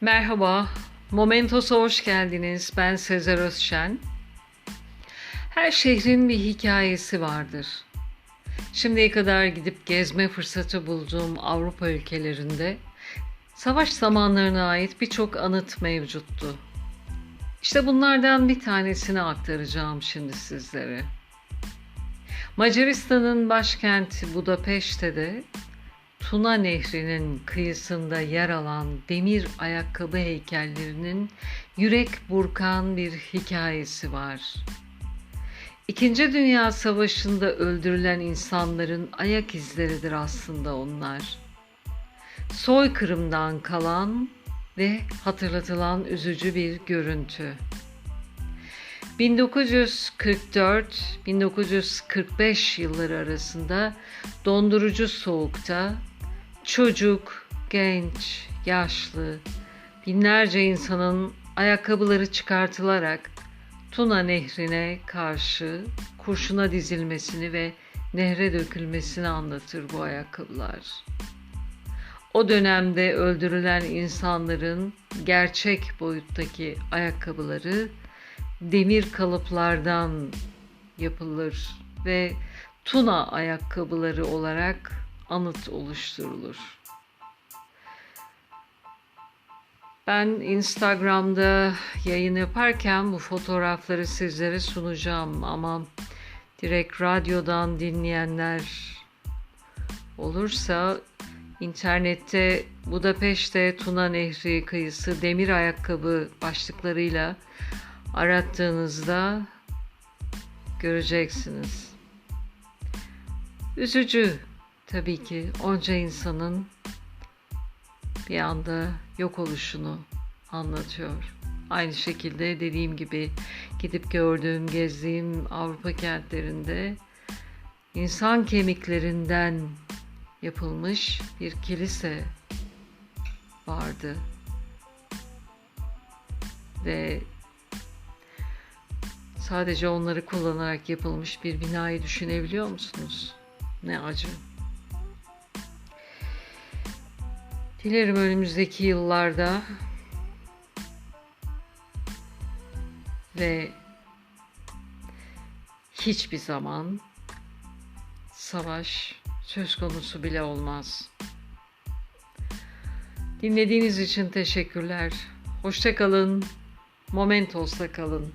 Merhaba, Momentos'a hoş geldiniz. Ben Sezer Özşen. Her şehrin bir hikayesi vardır. Şimdiye kadar gidip gezme fırsatı bulduğum Avrupa ülkelerinde savaş zamanlarına ait birçok anıt mevcuttu. İşte bunlardan bir tanesini aktaracağım şimdi sizlere. Macaristan'ın başkenti Budapeşte'de Tuna Nehri'nin kıyısında yer alan demir ayakkabı heykellerinin yürek burkan bir hikayesi var. İkinci Dünya Savaşı'nda öldürülen insanların ayak izleridir aslında onlar. Soykırımdan kalan ve hatırlatılan üzücü bir görüntü. 1944-1945 yılları arasında dondurucu soğukta çocuk, genç, yaşlı, binlerce insanın ayakkabıları çıkartılarak Tuna Nehri'ne karşı kurşuna dizilmesini ve nehre dökülmesini anlatır bu ayakkabılar. O dönemde öldürülen insanların gerçek boyuttaki ayakkabıları demir kalıplardan yapılır ve tuna ayakkabıları olarak anıt oluşturulur. Ben Instagram'da yayın yaparken bu fotoğrafları sizlere sunacağım ama direkt radyodan dinleyenler olursa internette Budapeşte Tuna Nehri kıyısı demir ayakkabı başlıklarıyla arattığınızda göreceksiniz. Üzücü tabii ki onca insanın bir anda yok oluşunu anlatıyor. Aynı şekilde dediğim gibi gidip gördüğüm, gezdiğim Avrupa kentlerinde insan kemiklerinden yapılmış bir kilise vardı. Ve sadece onları kullanarak yapılmış bir binayı düşünebiliyor musunuz? Ne acı. Dilerim önümüzdeki yıllarda ve hiçbir zaman savaş söz konusu bile olmaz. Dinlediğiniz için teşekkürler. Hoşça kalın. Momentos'ta kalın.